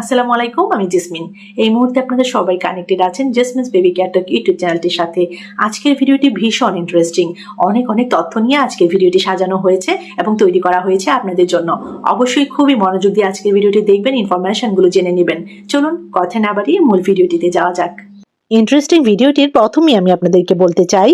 আসসালামু আলাইকুম, আমি জেসমিন। এই মুহূর্তে আপনাদের সবাই কানেক্টেড আছেন জেসমিনস বেবি ক্যাটক ইউটিউব চ্যানেলটির সাথে। আজকের ভিডিওটি ভীষণ ইন্টারেস্টিং অনেক অনেক তথ্য নিয়ে আজকের ভিডিওটি সাজানো হয়েছে এবং তৈরি করা হয়েছে আপনাদের জন্য। অবশ্যই খুবই মনোযোগ দিয়ে আজকের ভিডিওটি দেখবেন ইনফরমেশনগুলো জেনে নেবেন। চলুন, কথা না বাড়িয়ে মূল ভিডিওটিতে যাওয়া যাক। ইন্টারেস্টিং ভিডিওটির প্রথমেই আমি আপনাদেরকে বলতে চাই,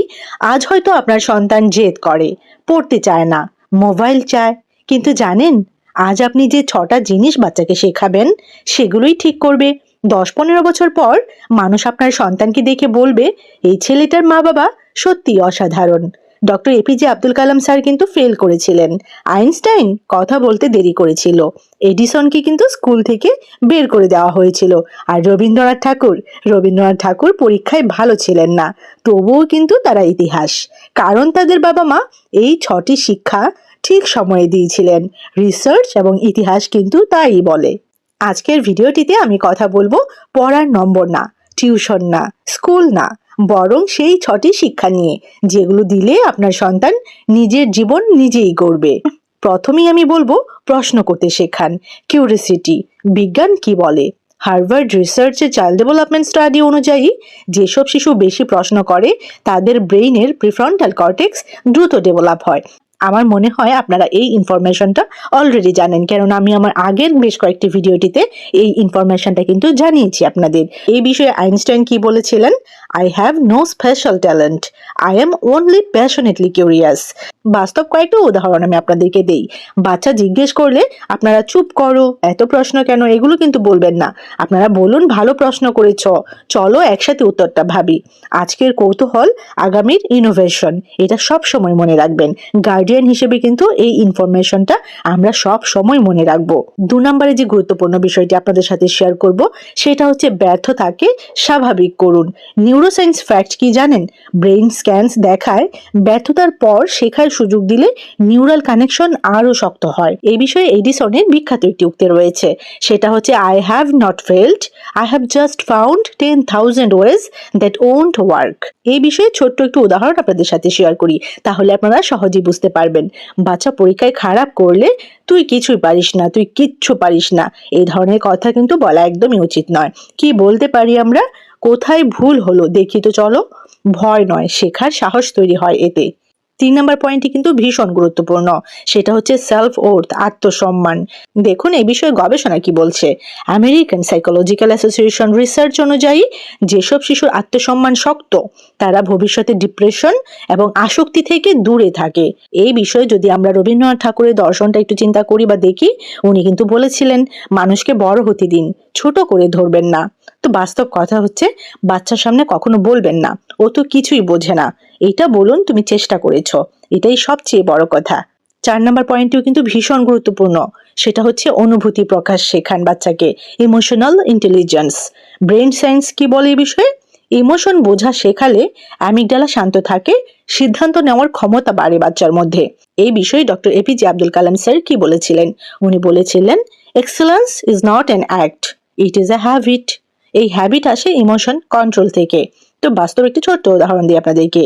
আজ হয়তো আপনার সন্তান জেদ করে, পড়তে চায় না, মোবাইল চায়। কিন্তু জানেন আজ আপনি যে ছটা জিনিস বাচ্চাকে শেখাবেন, সেগুলোই ঠিক করবে। দশ পনেরো বছর পর মানুষ আপনার সন্তানকে দেখে বলবে, এই ছেলেটার মা বাবা সত্যি অসাধারণ। Doctor APJ Abdul Kalam sir কিন্তু ফেল করেছিলেন। আইনস্টাইন কথা বলতে দেরি করেছিল। এডিসনকে কিন্তু স্কুল থেকে বের করে দেওয়া হয়েছিল। আর রবীন্দ্রনাথ ঠাকুর রবীন্দ্রনাথ ঠাকুর পরীক্ষায় ভালো ছিলেন না। তবুও কিন্তু তারা ইতিহাস। কারণ তাদের বাবা মা এই ছটি শিক্ষা ঠিক সময়ে দিয়েছিলেন। রিসার্চ এবং ইতিহাস কিন্তু তাই বলে। আজকের ভিডিওটিতে আমি কথা বলব পড়ার নম্বর না, টিউশন না, স্কুল না, বরং সেই ছটি শিক্ষা নিয়ে, যেগুলো দিলে আপনার সন্তান নিজের জীবন নিজেই গড়বে। প্রথমেই আমি বলব প্রশ্ন করতে শেখান কিউরিসিটি বিজ্ঞান কি বলে? হার্ভার্ড রিসার্চে চাইল্ড ডেভেলপমেন্ট স্টাডি অনুযায়ী, যেসব শিশু বেশি প্রশ্ন করে, তাদের ব্রেইনের প্রিফ্রন্টাল কর্টেক্স দ্রুত ডেভেলপ হয়। আমার মনে হয় আপনারা এই ইনফরমেশনটা অলরেডি জানেন। কেননা আমি আমার আগের বেশ কয়েকটি ভিডিওটিতে এই ইনফরমেশনটা কিন্তু জানিয়েছি আপনাদের। এই বিষয়ে আইনস্টাইন কি বলেছিলেন? I have no special talent I am only passionately curious বাস্তব কয়েকটা উদাহরণ আমি আপনাদেরকে দেই। বাচ্চা জিজ্ঞেস করলে, আপনারা চুপ করো, এত প্রশ্ন কেন? এগুলো কিন্তু বলবেন না। আপনারা বলুন, ভালো প্রশ্ন করেছ। চলো একসাথে উত্তরটা ভাবি। আজকের কৌতূহল, আগামীর ইনোভেশন এটা সব সময় মনে রাখবেন। গার্ডিয়ান হিসেবে কিন্তু এই ইনফরমেশনটা আমরা সব সময় মনে রাখব। দু নম্বরে যে গুরুত্বপূর্ণ বিষয়টি আপনাদের সাথে শেয়ার করব, সেটা হচ্ছে ব্যর্থতাকে স্বাভাবিক করুন। নিউরোসায়েন্স ফ্যাক্ট কি জানেন? ব্রেইন স্ক্যানস দেখায় ব্যর্থতার পর শেখার সুযোগ দিলে নিউরাল কানেকশন আরও শক্ত হয়। এই বিষয়ে এডিসনের বিখ্যাত একটি উক্তি রয়েছে। সেটা হচ্ছে I have not failed I have just found ten thousand ways that won't work এই বিষয়ে ছোট্ট একটু উদাহরণ আপনাদের সাথে শেয়ার করি, তাহলে আপনারা সহজেই বুঝতে পারবেন। বাচ্চা পরীক্ষায় খারাপ করলে তুই কিছুই পারিস না, তুই কিচ্ছু পারিস না। এই ধরনের কথা কিন্তু বলা একদমই উচিত নয়। কি বলতে পারি আমরা? কোথায় ভুল হলো? দেখি তো চলো। ভয় নয়, শেখার সাহস তৈরি হয় এতে। তিন নম্বর পয়েন্টটি কিন্তু ভীষণ গুরুত্বপূর্ণ, সেটা হচ্ছে সেলফ ওর্থ আত্মসম্মান। দেখুন, এই বিষয়ে গবেষণা কি বলছে? আমেরিকান সাইকোলজিক্যাল অ্যাসোসিয়েশন রিসার্চ অনুযায়ী, যেসব শিশুর আত্মসম্মান শক্ত, তারা ভবিষ্যতে ডিপ্রেশন এবং আসক্তি থেকে দূরে থাকে। এই বিষয়ে যদি আমরা রবীন্দ্রনাথ ঠাকুরের দর্শনটা একটু চিন্তা করি বা দেখি, উনি কিন্তু বলেছিলেন, মানুষকে বড় হতে দিন, ছোট করে ধরবেন না। তো বাস্তব কথা হচ্ছে, বাচ্চার সামনে কখনো বলবেন না। ও তো কিছুই বোঝে না। এটা বলুন তুমি চেষ্টা করেছ। এটাই সবচেয়ে বড় কথা। চার নম্বর পয়েন্টটিও কিন্তু ভীষণ গুরুত্বপূর্ণ। সেটা হচ্ছে অনুভূতি প্রকাশ শেখান বাচ্চাকে। ইমোশনাল ইন্টেলিজেন্স ব্রেন সায়েন্স কি বলে এই বিষয়ে? ইমোশন বোঝা শেখালে অ্যামিগডালা শান্ত থাকে, সিদ্ধান্ত নেওয়ার ক্ষমতা বাড়ে বাচ্চার মধ্যে। এই বিষয়ে doctor APJ Abdul Kalam sir কি বলেছিলেন? উনি বলেছিলেন excellence is not an act it is a habit এই হ্যাবিট আসে ইমোশন কন্ট্রোল থেকে। তো বাস্তব একটি ছোট্ট উদাহরণ দিই আপনাদেরকে।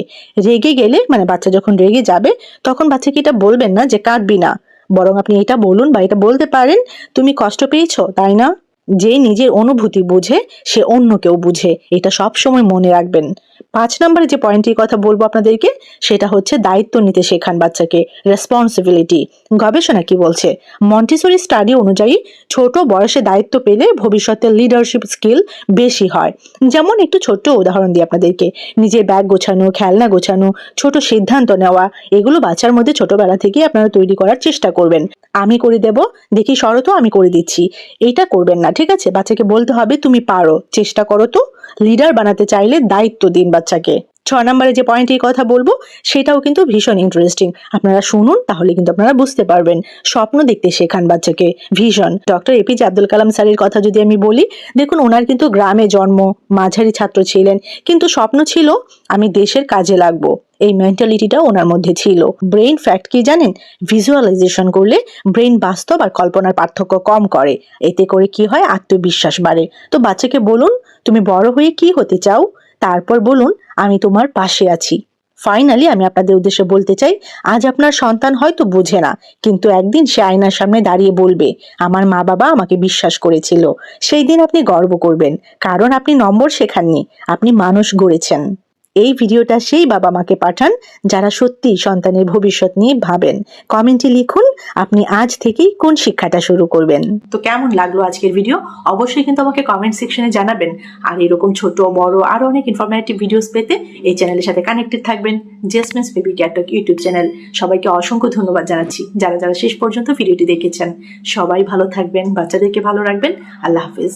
রেগে গেলে মানে বাচ্চা যখন রেগে যাবে, তখন বাচ্চাকে এটা বলবেন না যে কাঁদবি না। বরং আপনি এটা বলুন বা এটা বলতে পারেন, তুমি কষ্ট পেয়েছ, তাই না? যে নিজের অনুভূতি বুঝে, সে অন্য কেউ বুঝে। এটা সব সময় মনে রাখবেন। পাঁচ নম্বরে যে পয়েন্টটির কথা বলব আপনাদেরকে, সেটা হচ্ছে দায়িত্ব নিতে শেখান বাচ্চাকে রেসপন্সিবিলিটি গবেষণা কি বলছে? মন্টিসরি স্টাডি অনুযায়ী ছোট বয়সে দায়িত্ব পেলে ভবিষ্যতে লিডারশিপ স্কিল বেশি হয়। যেমন একটু ছোট্ট উদাহরণ দিই আপনাদেরকে। নিজের ব্যাগ গোছানো, খেলনা গোছানো, ছোট সিদ্ধান্ত নেওয়া, এগুলো বাচ্চার মধ্যে ছোটবেলা থেকে আপনারা তৈরি করার চেষ্টা করবেন। আমি করে দেব, দেখি শরতও আমি করে দিচ্ছি। এটা করবেন না। ঠিক আছে? বাচ্চাকে বলতে হবে, তুমি পারো, চেষ্টা করো তো। লিডার বানাতে চাইলে দায়িত্ব দিন বাচ্চাকে। ছ নম্বরে যে পয়েন্টের কথা বলব, সেটাও কিন্তু ভীষণ ইন্টারেস্টিং আপনারা শুনুন, তাহলে কিন্তু আপনারা বুঝতে পারবেন। স্বপ্ন দেখতে শেখান বাচ্চাকে। ভীষণ ডক্টর এপিজে আব্দুল কালাম স্যারের কথা যদি আমি বলি, দেখুন, ওনার কিন্তু গ্রামে জন্ম, মাঝারি ছাত্র ছিলেন। কিন্তু স্বপ্ন ছিল, আমি দেশের কাজে লাগবো। এই মেন্টালিটিটা ওনার মধ্যে ছিল। ব্রেইন ফ্যাক্ট কি জানেন? ভিজুয়ালাইজেশন করলে ব্রেইন বাস্তব আর কল্পনার পার্থক্য কম করে। এতে করে কি হয়? আত্মবিশ্বাস বাড়ে। তো বাচ্চাকে বলুন, তুমি বড় হয়ে কি হতে চাও? তারপর বলুন আমি তোমার পাশে আছি। ফাইনালি আমি আপনাদের উদ্দেশ্যে বলতে চাই, আজ আপনার সন্তান হয়তো বোঝে না, কিন্তু একদিন সে আয়নার সামনে দাঁড়িয়ে বলবে, আমার মা বাবা আমাকে বিশ্বাস করেছিল। সেই দিন আপনি গর্ব করবেন, কারণ আপনি নম্বর শেখাননি, আপনি মানুষ গড়েছেন। এই ভিডিওটা সেই বাবা মাকে পাঠান যারা সত্যি সন্তানের ভবিষ্যৎ নিয়ে ভাবেন। কমেন্টে লিখুন, আপনি আজ থেকেই কোন শিক্ষাটা শুরু করবেন? তো কেমন লাগল আজকের ভিডিও? অবশ্যই কিন্তু আমাকে কমেন্ট সেকশনে জানাবেন। আর এরকম ছোট, বড়, আরও অনেক ইনফরমেটিভ ভিডিওস পেতে এই চ্যানেলের সাথে কানেক্টেড থাকবেন জেসমিন্স বেবি ক্যাটক ইউটিউব চ্যানেল সবাইকে অসংখ্য ধন্যবাদ জানাচ্ছি যারা যারা শেষ পর্যন্ত ভিডিওটি দেখেছেন। সবাই ভালো থাকবেন, বাচ্চাদেরকে ভালো রাখবেন। আল্লাহ হাফিজ।